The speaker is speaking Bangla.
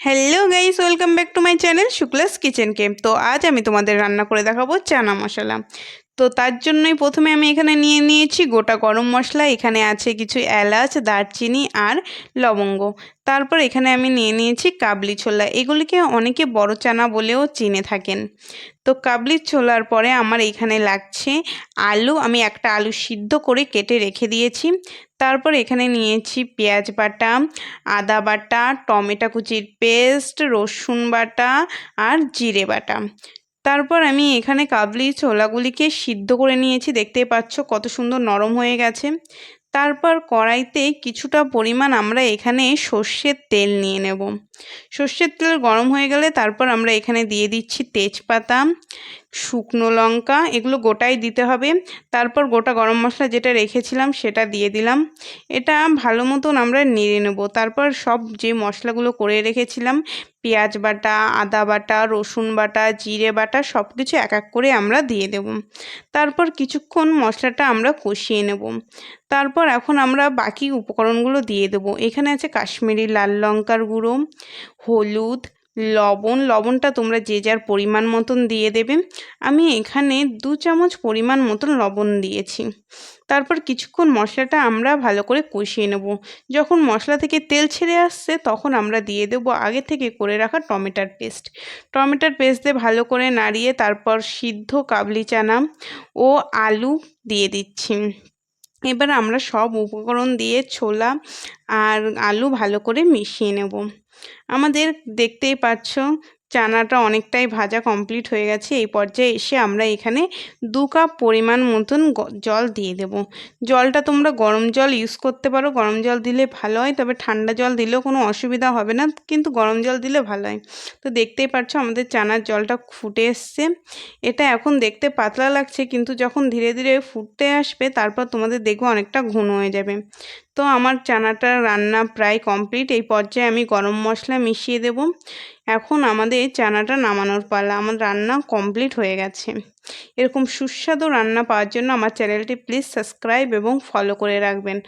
Hello guys welcome back to my channel Shukla's kitchen কেম তো আজ আমি তোমাদের রান্না করে দেখাবো চানা মশলা। তো তার জন্যই প্রথমে আমি এখানে নিয়ে নিয়েছি গোটা গরম মশলা, এখানে আছে কিছু এলাচ, দারচিনি আর লবঙ্গ। তারপর এখানে আমি নিয়ে নিয়েছি কাবলি ছোলা, এগুলিকে অনেকে বড় চানা বলেও চিনে থাকেন। তো কাবলি ছোলার পরে আমার এখানে লাগছে আলু, আমি একটা আলু সিদ্ধ করে কেটে রেখে দিয়েছি। তারপর এখানে নিয়েছি পেঁয়াজ বাটা, আদা বাটা, টমেটো কুচির পেস্ট, রসুন বাটা আর জিরে বাটা। তারপর আমি এখানে কাবলি ছোলাগুলিকে সিদ্ধ করে নিয়েছি, দেখতেই পাচ্ছ কত সুন্দর নরম হয়ে গেছে। তারপর কড়াইতে কিছুটা পরিমাণ আমরা এখানে সর্ষের তেল নিয়ে নেব। সর্ষের তেল গরম হয়ে গেলে তারপর আমরা এখানে দিয়ে দিচ্ছি তেজপাতা। শুকনো লঙ্কা, এগুলো গোটাই দিতে হবে। তারপর গোটা গরম মশলা যেটা রেখেছিলাম সেটা দিয়ে দিলাম। এটা ভালো মতন আমরা নেড়ে নেব। তারপর সব যে মশলাগুলো করে রেখেছিলাম, পেঁয়াজ বাটা, আদা বাটা, রসুন বাটা, জিরে বাটা সব কিছু এক এক করে আমরা দিয়ে দেব। তারপর কিছুক্ষণ মশলাটা আমরা কষিয়ে নেব। তারপর এখন আমরা বাকি উপকরণগুলো দিয়ে দেবো। এখানে আছে কাশ্মীরি লাল লঙ্কার গুঁড়ো, হলুদ লবণ, লবণটা তোমরা যে যার পরিমাণ মতন দিয়ে দেবে। আমি এখানে দু চামচ পরিমাণ মতন লবণ দিয়েছি। তারপর কিছুক্ষণ মশলাটা আমরা ভালো করে কষিয়ে নেব। যখন মশলা থেকে তেল ছেড়ে আসছে, তখন আমরা দিয়ে দেব আগে থেকে করে রাখা টমেটার পেস্ট। টমেটোর পেস্ট দিয়ে ভালো করে নাড়িয়ে তারপর সিদ্ধ কাবলি চানা ও আলু দিয়ে দিচ্ছি। এবার আমরা সব উপকরণ দিয়ে ছোলা আর আলু ভালো করে মিশিয়ে নেব। আমাদের দেখতেই পাচ্ছ চানাটা অনেকটাই ভাজা কমপ্লিট হয়ে গেছে। এই পর্যায়ে এসে আমরা এখানে দু কাপ পরিমাণ মতন জল দিয়ে দেব। জলটা তোমরা গরম জল ইউজ করতে পারো। গরম জল দিলে ভালো হয়, তবে ঠান্ডা জল দিলেও কোনো অসুবিধা হবে না, কিন্তু গরম জল দিলে ভালো হয়। তো দেখতেই পাচ্ছ আমাদের চানার জলটা ফুটে এসছে। এটা এখন দেখতে পাতলা লাগছে, কিন্তু যখন ধীরে ধীরে ফুটতে আসবে, তারপর তোমাদের দেখব অনেকটা ঘন হয়ে যাবে। তো আমার চানাটা রান্না প্রায় কমপ্লিট এই পর্যায়ে আমি গরম মশলা মিশিয়ে দেব। এখন আমাদের চানাটা নামানোর পালা, আমার রান্না কমপ্লিট হয়ে গেছে। এরকম সুস্বাদু রান্না পাওয়ার জন্য আমার চ্যানেলটি প্লিজ সাবস্ক্রাইব এবং ফলো করে রাখবেন।